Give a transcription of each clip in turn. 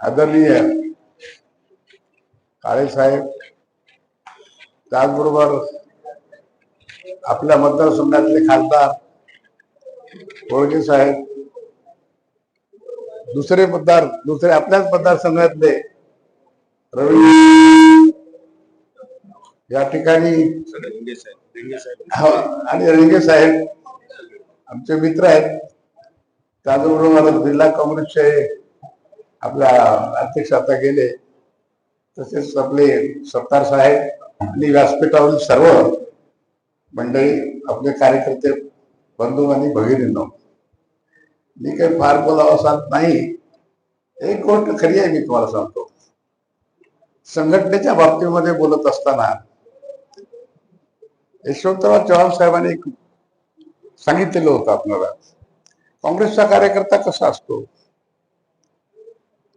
आदरणीय काळे साहेब त्याचबरोबर आपल्या मतदारसंघातले खासदार कोळगे साहेब दुसरे मतदार दुसरे आपल्याच मतदारसंघातले रवी या ठिकाणी हो, आणि रंगे साहेब आमचे मित्र आहेत. त्याचबरोबर जिल्हा काँग्रेसचे आपल्या अध्यक्ष आता गेले तसेच आपले सत्तार साहेब आणि व्यासपीठावरील सर्व मंडळी आपले कार्यकर्ते बंधू आणि भगिनींनो. मी काही फार बोलावं सांगत नाही. एक गोष्ट खरी आहे मी तुम्हाला सांगतो. संघटनेच्या बाबतीमध्ये बोलत असताना यशवंतराव चव्हाण साहेबांनी सांगितलेलं होतं आपल्याला. काँग्रेसचा कार्यकर्ता कसा असतो?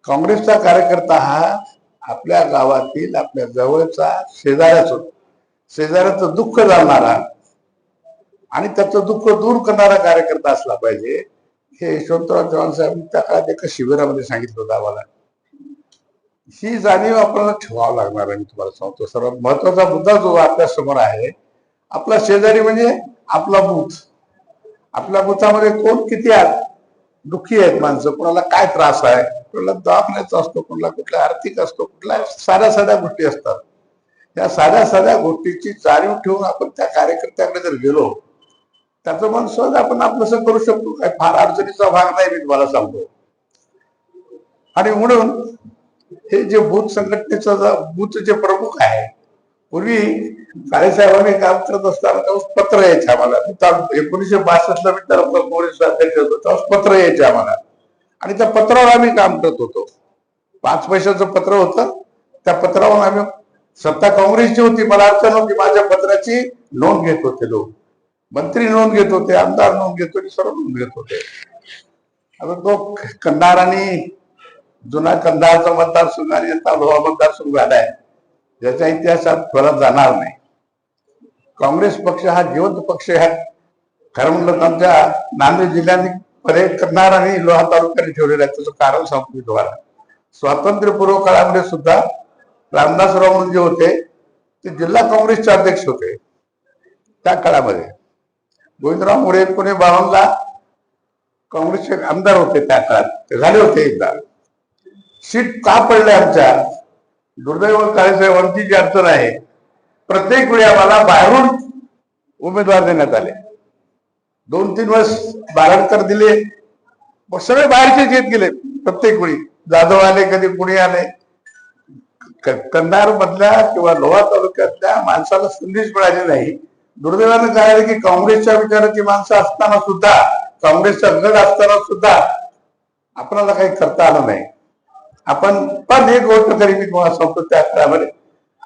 काँग्रेसचा कार्यकर्ता हा आपल्या गावातील आपल्या जवळचा शेजाऱ्याच होतो. शेजाऱ्याचं दुःख जाणणारा आणि त्याचं दुःख दूर करणारा कार्यकर्ता असला पाहिजे हे यशवंतराव चव्हाण साहेबांनी त्या काळात एका शिबिरामध्ये सांगितलं होतं आम्हाला. ही जाणीव आपल्याला ठेवावं लागणार आहे मी तुम्हाला सांगतो. सर्वात महत्त्वाचा मुद्दा जो आपल्यासमोर आहे आपला शेजारी म्हणजे आपला बूथ. आपल्या बुथामध्ये कोण किती आहात? दुःखी आहेत माणसं कोणाला काय त्रास आहे? कोणाला दवाखान्याचा असतो कोणाला कुठला आर्थिक असतो कुठल्या साध्या साध्या गोष्टी असतात. त्या साध्या साध्या गोष्टीची जाणीव ठेवून आपण त्या कार्यकर्त्याकडे जर गेलो त्याचं मन सहज आपण आपलं करू शकतो. काय फार अडचणीचा भाग नाही मी तुम्हाला सांगतो. आणि म्हणून हे जे भूत संघटनेचं भूत बूथ जे प्रमुख आहे पूर्वी काळेसाहेबांनी काम करत असताना तेव्हा पत्र यायचे आम्हाला. एकोणीशे बासष्ट ला बासष्टला मी तर काँग्रेस अध्यक्ष होतो त्यावेळेस पत्र यायचे आम्हाला. आणि त्या पत्रावर आम्ही काम करत होतो. पाच पैशाचं पत्र होतं. त्या पत्रावर आम्ही सत्ता काँग्रेसची होती. मला अडचण होती. माझ्या पत्राची नोंद घेत होते लोक. मंत्री नोंद घेत होते आमदार नोंद घेत होते सर्व नोंद घेत होते. आता तो कंधार आणि जुना कंधारचा मतदारसंघ आणि आता लोहा मतदारसंघ झालाय. ज्याच्या इतिहासात परत जाणार नाही. काँग्रेस पक्ष हा जिवंत पक्ष आहे. खरं म्हणलं तर आमच्या नांदेड जिल्ह्याने परे करणार आणि लोहा तालुक्याने ठेवलेलं आहे. त्याचं कारण सांगतो मी तुम्हाला. स्वातंत्र्यपूर्व काळामध्ये सुद्धा रामदासराव म्हणून जे होते ते जिल्हा काँग्रेसचे अध्यक्ष होते. त्या काळामध्ये गोविंदराव मोरे पुणे बावनला काँग्रेसचे आमदार होते त्या काळात. ते झाले होते एकदा. सीट का पडले आमच्या? दुर्दैव काळेसाहेबांची जी अडचण आहे प्रत्येक वेळी आम्हाला बाहेरून उमेदवार देण्यात आले. दोन तीन वर्ष बाराडकर दिले. मग सगळे बाहेरचेच येत गेले प्रत्येक वेळी. जाधव आले कधी पुणे आले. कंधार मधल्या किंवा लोहा तालुक्यातल्या माणसाला संधीच मिळाली नाही. दुर्दैवानं काय आलं की काँग्रेसच्या विचाराची माणसं असताना सुद्धा काँग्रेसचा गड असताना सुद्धा आपल्याला काही करता आलं नाही. आपण पण एक गोष्ट तरी मी तुम्हाला सांगतो त्या काळामध्ये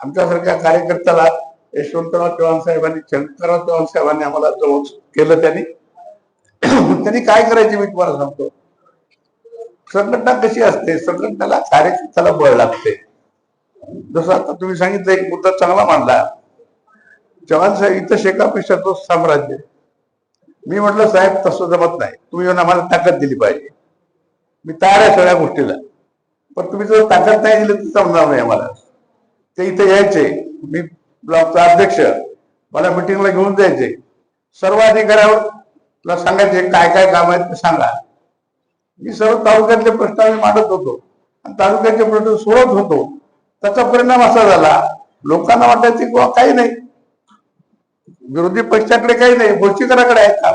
आमच्यासारख्या कार्यकर्त्याला यशवंतराव चव्हाण साहेबांनी शंकरराव चव्हाण साहेबांनी आम्हाला जवळ केलं त्यांनी. त्यांनी काय करायचे मी तुम्हाला सांगतो. संघटना कशी असते? संघटनेला कार्यकर्त्याला बळ लागते. जसं आता तुम्ही सांगितलं एक मुद्दा चांगला मांडला. चव्हाण साहेब इथं शेकापेक्षा तो साम्राज्य. मी म्हटलं साहेब तसं जमत नाही. तुम्ही येऊन आम्हाला ताकद दिली पाहिजे. मी तयार आहे सगळ्या गोष्टीला. पण तुम्ही जर ताकद नाही दिली तर जमणार नाही आम्हाला. ते इथे यायचे. मी ब्लॉकचा अध्यक्ष. मला मिटिंगला घेऊन जायचे. सर्व अधिकाऱ्यावर सांगायचे काय काय काम आहेत ते सांगा. मी सर्व तालुक्यातले प्रश्न आम्ही मांडत होतो. आणि तालुक्याचे प्रश्न सोडत होतो. त्याचा परिणाम असा झाला. लोकांना वाटायचे किंवा काही नाही. विरोधी पक्षाकडे काही नाही. गोष्टीकराकडे आहेत का?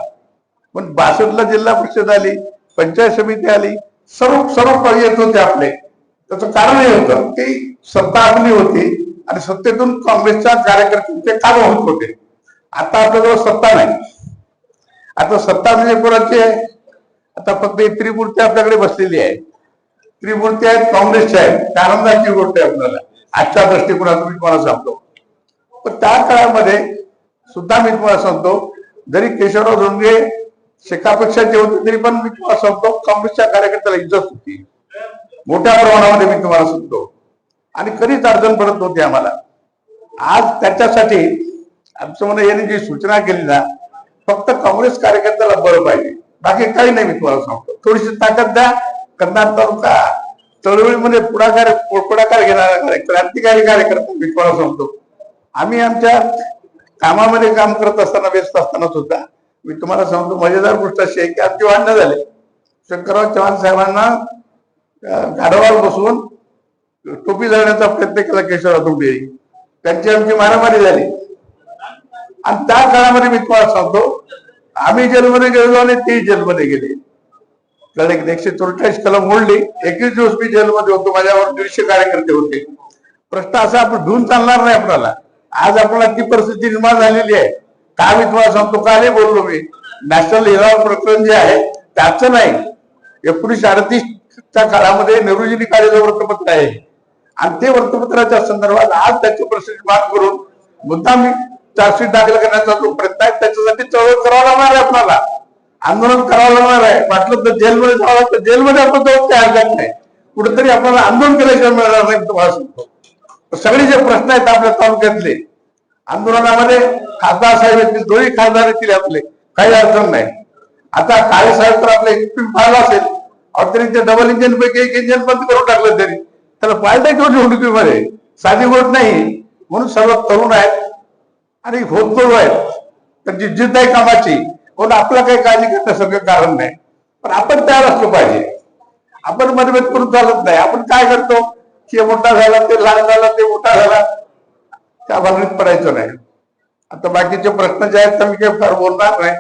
पण बासष्टला जिल्हा परिषद आली पंचायत समिती आली. सर्व सर्व पद येत होते आपले. त्याचं कारण हे होतं की सत्ता आपली होती आणि सत्तेतून काँग्रेसच्या कार्यकर्त्यांचे काम होत होते? आता आपल्याजवळ सत्ता नाही. आता सत्ता म्हणजे कोणाची आहे? आता फक्त ही त्रिमूर्ती आपल्याकडे बसलेली आहे. त्रिमूर्ती आहेत काँग्रेसच्या आहेत. आनंदाची गोष्ट आहे आपल्याला. आजच्या दृष्टिकोनातून मी तुम्हाला सांगतो. पण त्या काळामध्ये सुद्धा मी तुम्हाला सांगतो जरी केशवराव धोंडगे शेकापेक्षाचे होते तरी पण मी तुम्हाला सांगतो काँग्रेसच्या कार्यकर्त्याला इज्जत होती. मोठ्या प्रमाणामध्ये मी तुम्हाला सांगतो आणि कधीच अडचण पडत नव्हती आम्हाला. आज त्याच्यासाठी आमचं म्हणणं यांनी जी सूचना केली ना फक्त काँग्रेस कार्यकर्त्याला बरं पाहिजे. बाकी काही नाही मी तुम्हाला सांगतो. थोडीशी ताकद द्या. कंधार तालुका चळवळीमध्ये पुढाकार पुढाकार घेणारा क्रांतिकारी कार्यकर्ता मी तुम्हाला सांगतो. आम्ही आमच्या कामामध्ये काम करत असताना व्यस्त असताना सुद्धा मी तुम्हाला सांगतो मजेदार गोष्ट अशी आहे की आमची वाढणं झाले. शंकरराव चव्हाण साहेबांना गाढवावर बसून टोपी जाण्याचा प्रयत्न केला केशवराव तुंबे. त्यांची आमची मारामारी झाली. आणि त्या काळामध्ये मी तुम्हाला सांगतो आम्ही जेलमध्ये गेलो आणि ते जेलमध्ये गेले. कारण एक एकशे चौवेचाळीस कलम मोडली. एकवीस दिवस मी जेलमध्ये होतो. माझ्यावर दीडशे कार्यकर्ते होते. प्रश्न असा आपण धुवून चालणार नाही आपल्याला. आज आपल्याला ती परिस्थिती निर्माण झालेली आहे. का मी तुम्हाला सांगतो? का नाही बोललो मी? नॅशनल हिराव प्रकरण जे आहे त्याचं नाही. एकोणीसशे त्या काळामध्ये नेहरूजींनी काढलेलं वृत्तपत्र आहे. आणि ते वृत्तपत्राच्या संदर्भात आज त्याची परिस्थिती माग करून मुद्दाम चार्जशीट दाखल करण्याचा जो प्रयत्न आहे त्याच्यासाठी चळवळ करावं लागणार आहे आपल्याला. आंदोलन करावं लागणार आहे. वाटलं तर जेलमध्ये जावं लागतं. जेलमध्ये आपण जाऊन ते हरकत नाही कुठेतरी आपल्याला आंदोलन केल्याशिवाय मिळणार नाही तुम्हाला सांगतो. सगळे जे प्रश्न आहेत आपल्या तालुक्यातले आंदोलनामध्ये खासदार साहेब येतील दोन्ही खासदार येतील आपले. काही अडचण नाही. आता काळे साहेब तर आपले पाहिलं असेल. अहो डबल इंजिन पैकी एक इंजिन बंद करून टाकलं तरी. त्याला फायदा घेऊन निवडणुकीमध्ये साधी गोष्ट नाही. म्हणून सर्व तरुण आहेत. आणि होतकरू आहेत. त्यांची जिद्द आहे कामाची म्हणून आपलं काही काळजी करण्यासारखं कारण नाही. पण आपण तयार असलो पाहिजे. आपण मतभेद करून चालत नाही. आपण काय करतो? की हे मोठा झाला ते लहान झाला ते मोठा झाला. त्या भानगडीत पडायचं नाही. आता बाकीचे प्रश्न जे आहेत तर मी काही फार बोलणार नाही.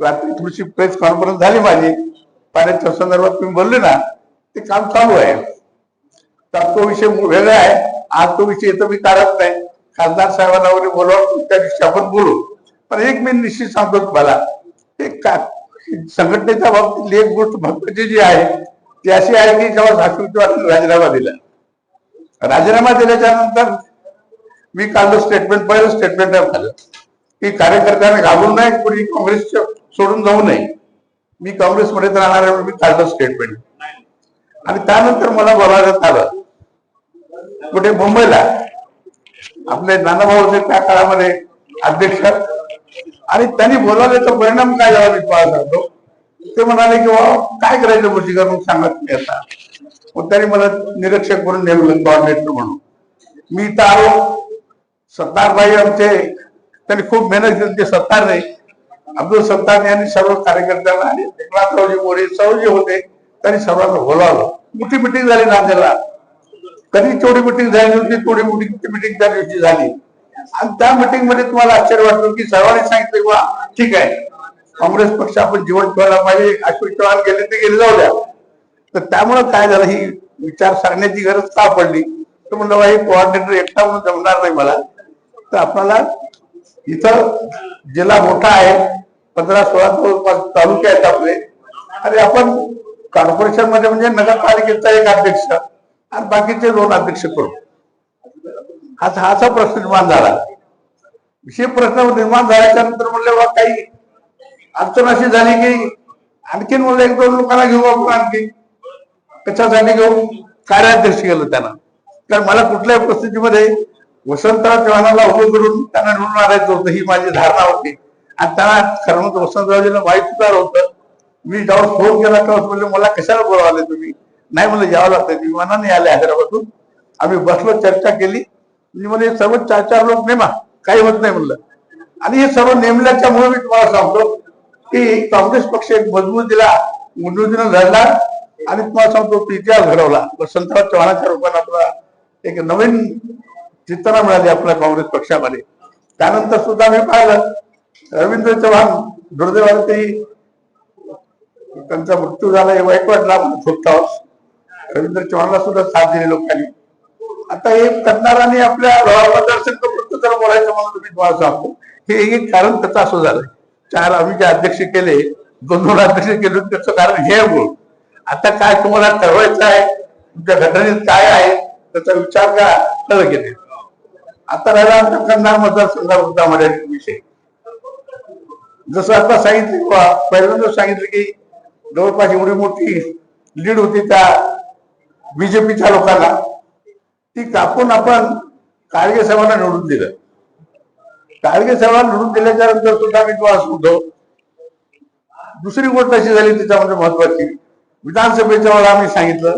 रात्री थोडीशी प्रेस कॉन्फरन्स झाली माझी. पाण्याच्या संदर्भात तुम्ही बोलले ना ते काम चालू आहे. तर तो विषय वेगळा आहे. आज तो विषय येतो मी काढत नाही. खासदार साहेबांना वगैरे बोलवा त्या दिवशी आपण बोलू. पण एक मी निश्चित सांगतो तुम्हाला एक का संघटनेच्या बाबतीतली एक गोष्ट महत्वाची जी आहे ती अशी आहे की जेव्हा सातपुतेवारांनी राजीनामा दिला. राजीनामा दिल्याच्या नंतर मी काढलं स्टेटमेंट पहिलं स्टेटमेंट आहे की कार्यकर्त्यांना घाबरून नाही कोणी काँग्रेसच्या सोडून जाऊ नये. मी काँग्रेसमध्ये राहणार आहे मी काढलं स्टेटमेंट आणि त्यानंतर मला बोलावण्यात आलं कुठे मुंबईला. आपले नानाभाऊ होते त्या काळामध्ये अध्यक्ष. आणि त्यांनी बोलावल्याचा परिणाम काय झाला मी तुम्हाला सांगतो. ते म्हणाले की बाबा काय करायचं मुर्शीकर मग सांगत नाही आता. मग त्यांनी मला निरीक्षक म्हणून नेमलं कॉर्डिनेटर म्हणून. मी इथं आलो. सत्तारबाई आमचे त्यांनी खूप मेहनत केली ते सत्तार नाही. अब्दुल सत्तार यांनी सर्व कार्यकर्त्यांना आणि एकनाथरावजी मोरे सर्व जे होते त्यांनी सर्वांना बोलावलं. मोठी मिटिंग झाली नांदेडला. कधी तेवढी मिटिंग झाली नव्हती तेवढी मोठी मिटिंग त्या दिवशी झाली. आणि त्या मिटिंगमध्ये तुम्हाला आश्चर्य वाटलं की सर्वांनी सांगितलं की ठीक आहे. काँग्रेस पक्ष आपण जीवन ठेवायला पाहिजे अशोक चव्हाण गेले ते गेले जाऊ द्या. तर त्यामुळं काय झालं ही विचार सांगण्याची गरज का पडली? तर म्हणलं बा, हे कोऑर्डिनेटर एकटा म्हणून जमणार नाही मला. तर आपल्याला इथं जिल्हा मोठा आहे पंधरा सोळा जवळपास तालुके आहेत आपले. आणि आपण कॉर्पोरेशनमध्ये म्हणजे नगरपालिकेचा एक अध्यक्ष आणि बाकीचे दोन अध्यक्ष करू. हा हाचा प्रश्न निर्माण झाला. विषय प्रश्न निर्माण झाल्याच्यानंतर म्हणले बा काही अडचण अशी झाली की आणखीन म्हणलं एक दोन लोकांना घेऊ आपण आणखी. कशासाठी घेऊ? कार्याध्यक्ष केलं त्यांना. तर मला कुठल्याही परिस्थितीमध्ये वसंतराव चव्हाणाला उभं करून त्यांना निवडून आणायचं होतं ही माझी धारणा होती. आणि त्यांना खरं म्हणजे वसंतरावजीला माहीत सुद्धा होतं. मी जाऊन फोन केला तेव्हा म्हणजे मला कशाला बोलावले तुम्ही? नाही म्हणलं यावं लागतं विमानाने आले हैदराबादून आम्ही बसलो चर्चा केली. मी म्हणजे सर्व चार चार लोक नेमा काही होत नाही म्हणलं. आणि हे सर्व नेमल्याच्यामुळे मी तुम्हाला सांगतो की काँग्रेस पक्ष एक मजबूत दिला मजबूतीनं लढला आणि तुम्हाला सांगतो इतिहास घडवला. वसंतराव चव्हाणाच्या रूपाने आपला एक नवीन चिंतना मिळाली आपल्या काँग्रेस पक्षामध्ये. त्यानंतर सुद्धा मी पाहिलं रवींद्र चव्हाण दुर्दैवाने ते त्यांचा मृत्यू झाला हे वाईट वाटला थोपटा रवींद्र चव्हाणला सुद्धा साथ दिली लोकांनी. आता हे करणाराने आपल्या मतदारसंघ जर बोलायचं म्हणून तुम्ही तुम्हाला सांगतो. हे एक कारण त्याचं असं झालं चार आम्ही जे अध्यक्ष केले दोन दोन अध्यक्ष केले त्याचं कारण हे बोल आता काय तुम्हाला ठरवायचं आहे तुमच्या घटनेत काय आहे त्याचा विचार काय कळलं की आता राहिला आमच्या कंधार मतदारसंघामध्ये विषय. जसं आता सांगितलं किंवा पहिल्यांदा सांगितलं की जवळपास एवढी मोठी लीड होती त्या बीजेपीच्या लोकांना ती कापून आपण काळगे साहेबांना निवडून दिलं. काळगे साहेबांना निवडून दिल्याच्या नंतर सुद्धा मी तुम्हाला सांगतो दुसरी गोष्ट अशी झाली त्याच्यामध्ये महत्वाची. विधानसभेच्या वेळेला आम्ही सांगितलं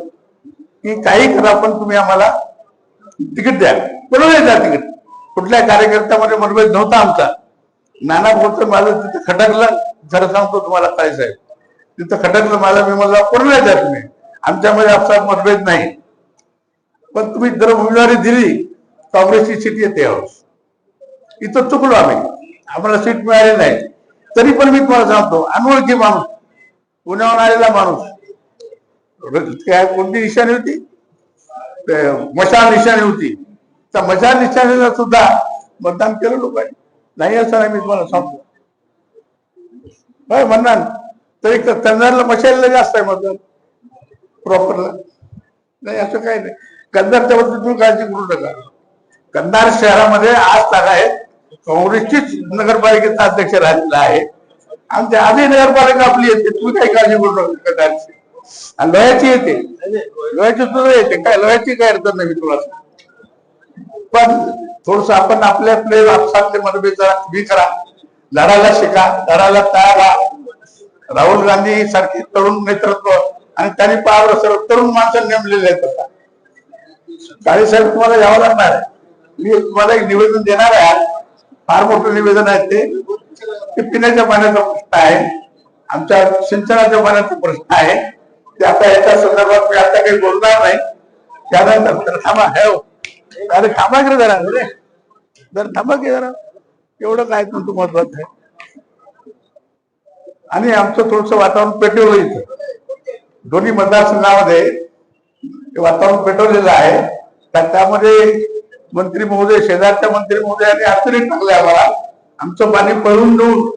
की काही करा पण तुम्ही आम्हाला तिकीट द्या. बरोबर द्या तिकीट. कुठल्या कार्यकर्त्यामध्ये मतभेद नव्हता आमचा. नाना बोलतो माझं तिथं खटकलं. जरा सांगतो तुम्हाला काय साहेब? तिथं खटकलं माझं. मी मला कोणाला द्या नाही आमच्यामध्ये आपला मतभेद नाही. पण तुम्ही जर उमेदवारी दिली काँग्रेसची सीट येते यावेळेस इथं चुकलो आम्ही. आम्हाला सीट मिळाली नाही. तरी पण मी तुम्हाला सांगतो अनोळखी माणूस पुण्याहून आलेला माणूस. काय कोणती निशाणी होती? ते मशाल निशाणी होती. त्या मशाल निशाणीला सुद्धा मतदान केलं लोकांनी. नाही असं नाही मी तुम्हाला सांगतो. काय म्हणणार तरी कंधारला मशालीला जास्त आहे मतदान प्रॉपरला नाही असं काही नाही. कंधारच्या बद्दल तुम्ही काळजी करू नका. कंधार शहरामध्ये आज ताग आहेत काँग्रेसचीच नगरपालिकेचा अध्यक्ष राहिलेला आहे. आमच्या आधी नगरपालिका आपली येते. तुम्ही काही काळजी करू नका कंधारची आणि लोह्याची येते. लोह्याची सुद्धा येते. काय लोह्याची काय अडचण नाही मी तुला पण थोडस आपण आपले आपले आपसातले मतभेद जरा कमी करा. लढायला शिका लढायला तयार राहा. राहुल गांधी सारखी तरुण नेतृत्व आणि त्यांनी पावर सर्व तरुण माणसं नेमलेले आहेत आता. काळे साहेब तुम्हाला यावं लागणार आहे. मी तुम्हाला एक निवेदन देणार आहे. फार मोठं निवेदन आहे ते. पिण्याच्या पाण्याचा प्रश्न आहे. आमच्या सिंचनाच्या पाण्याचा प्रश्न आहे. ते आता याच्या संदर्भात मी आता काही बोलणार नाही. त्यानंतर थांबा हे हो. अरे थांबा की जरा अरे. जरा थांबा की जरा. एवढं काय तुमचं महत्वाचं आहे? आणि आमचं थोडस वातावरण पेटवलं इथं. दोन्ही मतदारसंघामध्ये वातावरण पेटवलेलं आहे. कारण त्यामध्ये मंत्री महोदय शेजारच्या मंत्री महोदयाने अतिरिक्त टाकले आम्हाला. आमचं पाणी पळून देऊन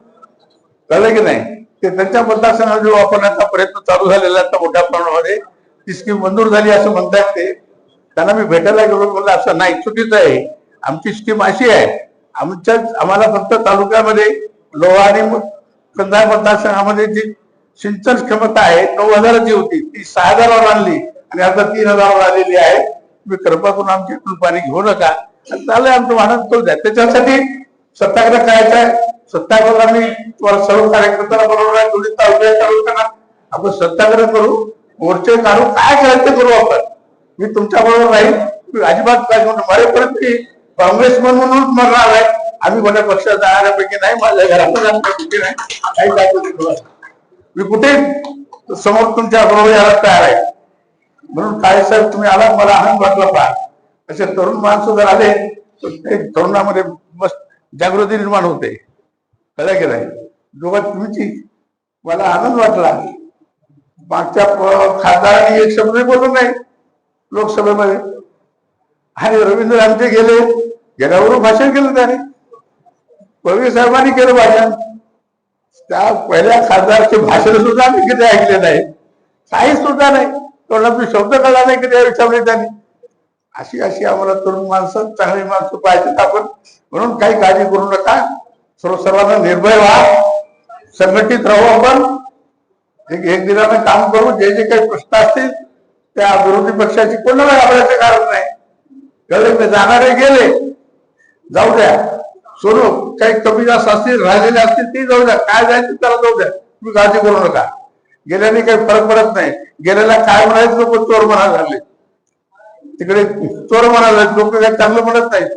कळलं की नाही ते त्यांच्या मतदारसंघात वापरण्याचा प्रयत्न चालू झालेला आता मोठ्या प्रमाणामध्ये. ती स्कीम मंजूर झाली असं म्हणतात ते. त्यांना मी भेटायला गेलो म्हणलं असं नाही चुकीचं आहे. आमची स्कीम अशी आहे. आमच्या आम्हाला फक्त तालुक्यामध्ये लोहा आणि कंधार मतदारसंघामध्ये जी सिंचन क्षमता आहे नऊ हजाराची होती ती सहा हजारावर आणली. आणि आता तीन हजारावर आलेली आहे. तुम्ही कृपा करून आमची पाणी घेऊ नका. आणि चाललंय आमचं वाहन तो द्या त्याच्यासाठी सत्याग्रह करायचा आहे. सत्याग्रह आम्ही तुम्हाला सर्व कार्यकर्त्यांना बरोबर आहे. दोन्ही तालुक्या तालुक्यांना आपण सत्याग्रह करू. मोर्चे काढू काय करायचं करू आपण? मी तुमच्या बरोबर राहील अजिबात काय मरेपर्यंत मी काँग्रेस म्हणूनच मरणार आहे. आम्ही कोणत्या पक्षात जाणाऱ्यापैकी नाही. माझ्या घरात नाही. काही मी कुठे समोर तुमच्या बरोबर यायला तयार आहे. म्हणून काय साहेब तुम्ही आला. मला आनंद वाटला पहा असे तरुण माणसं जर आले तर ते तरुणामध्ये बस जागृती निर्माण होते. कळलं की नाही? दोघात तुमची मला आनंद वाटला. मागच्या खासदारांनी एक शब्द बोलू नाही लोकसभेमध्ये. आणि रवींद्र आमचे गेले. गेल्यावरून भाषण केलं त्याने. पवी साहेबांनी केलं भाषण. त्या पहिल्या खासदारचे भाषण सुद्धा आम्ही किती ऐकले नाही. काही सुद्धा नाही. तोंडातून शब्द कळला नाही किती विचारले त्यांनी. अशी अशी आम्हाला तरुण माणसं चांगली माणसं पाहिजेत आपण. म्हणून काही काळजी करू नका. सर्व सर्वांना निर्भय व्हा. संघटित राहू आपण. एक एक दिनानं काम करू. जे जे काही प्रश्न असतील त्या विरोधी पक्षाची कोणाला घाबरायचं कारण नाही. कळले मी जाणारे गेले. जाऊ द्या. सोडू काही कमी जास्त असतील राहिलेले असतील ते जाऊ द्या. काय जायचं त्याला जाऊ द्या. तुम्ही काळजी करू नका. गेल्याने काही फरक पडत नाही. गेल्याला काय म्हणायचं लोक चोर म्हणायला झाले तिकडे चोर म्हणाले लोक काही चांगलं म्हणत नाहीत.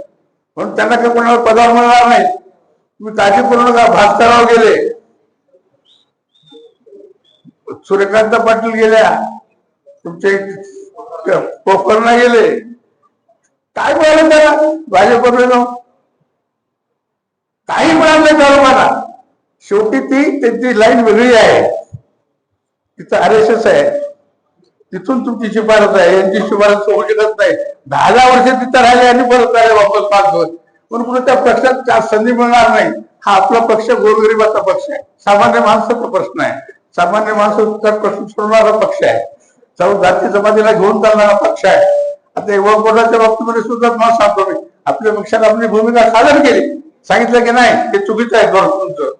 म्हणून त्यांना काही कोणाला पदार मिळणार नाही. तुम्ही काळजी करू नका. भास्करराव गेले. सूर्यकांत पाटील गेल्या. तुमचे पोखरला गेले. काय मिळालं त्याला? भाजपकडे जाऊन काही मिळालं नाही त्या शेवटी ती त्यांची लाईन वेगळी आहे. तिथं आर एस एस आहे. तिथून तुमची शिफारस आहे. यांची शिफारस होऊ शकत नाही. दहा दहा वर्ष तिथं राहिले आणि परत आले वापस पाच दिवस. पण कुठे त्या पक्षात त्या संधी मिळणार नाही. हा आपला पक्ष गोरगरिबाचा पक्ष आहे. सामान्य माणसाचा प्रश्न आहे. सामान्य माणसाचा प्रश्न सोडणारा पक्ष आहे. सर्व जाती जमातीला घेऊन चालणारा पक्ष आहे. आता युवा बाबतीमध्ये सुद्धा मला सांगतो मी आपल्या पक्षाने आपली भूमिका सादर केली. सांगितलं की नाही ते चुकीचं आहे धोरण तुमचं.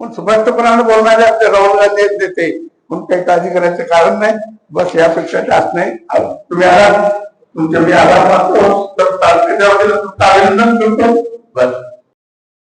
पण स्पष्टपणाने बोलणारे आपले राहुल गांधी नेते म्हणून काही काळजी करायचं कारण नाही. बस यापेक्षा जास्त नाही. तुम्ही आला. तुमच्या मी आभार मानतो. तर तालुक्याच्या वतीनं तुमचं अभिनंदन करतो. बस.